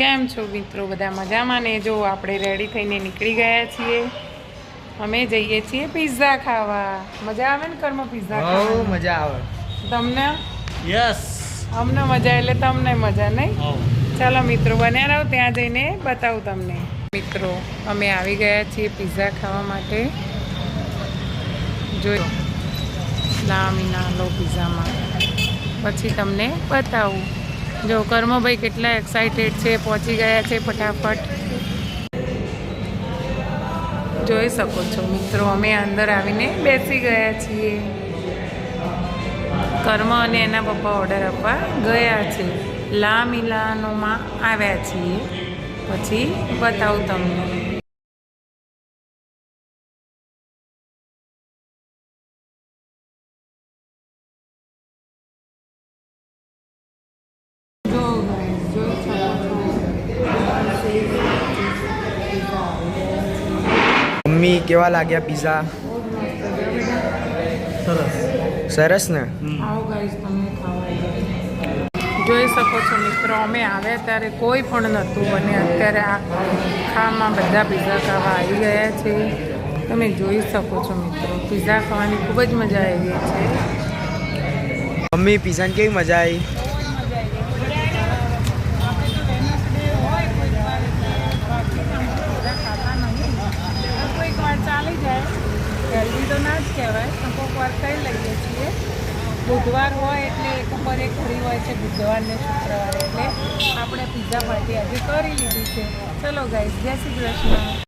કેમ છો મિત્રો? બધા મજામાં ને જો આપણે રેડી થઈને નીકળી ગયા છીએ. અમે જઈએ છીએ પિઝા ખાવા. મજા આવે ને ઘરમાં પિઝા બહુ મજા આવે. તમને? યસ અમને મજા એટલે તમને મજા નહીં? ચાલો મિત્રો બન્યા રહો ત્યાં જઈને બતાવું તમને. મિત્રો અમે આવી ગયા છીએ પિઝા ખાવા માટે. જોયો લામીના લો પિઝામાં પછી તમને બતાવું. જો કર્મભાઈ કેટલા એક્સાઇટેડ છે, પહોંચી ગયા છે ફટાફટ. જોઈ શકો છો મિત્રો, અમે અંદર આવીને બેસી ગયા છીએ. કર્મ અને એના પપ્પા ઓર્ડર આપવા ગયા છે. લા મિલાનોમાં આવ્યા છીએ. પછી બતાવું તમને. મમ્મી કેવા લાગ્યા પીઝા સરસ. સરસ ને? આવો ગાઈસ તમે ખાવા જોઈ શકો છો મિત્રો અમે આવ્યા ત્યારે કોઈ પણ નહોતું અને અત્યારે આ ખામાં બધા પીઝા ખાવા આવી ગયા છે. તમે જોઈ શકો છો મિત્રો પીઝા ખાવાની ખૂબ જ મજા આવી છે. મમ્મી પીઝાની કેવી મજા આવી? ચાલી જાય. જલ્દી તો ના જ કહેવાય, પણ કોઈક વાર ખાઈ લઈએ છીએ. બુધવાર હોય એટલે એક ઉપર એક ઘડી હોય છે બુધવાર ને શુક્રવારે એટલે આપણે પીઝા પાર્ટી આજે કરી લીધી છે. ચલો ગાઈઝ જય શ્રી કૃષ્ણ.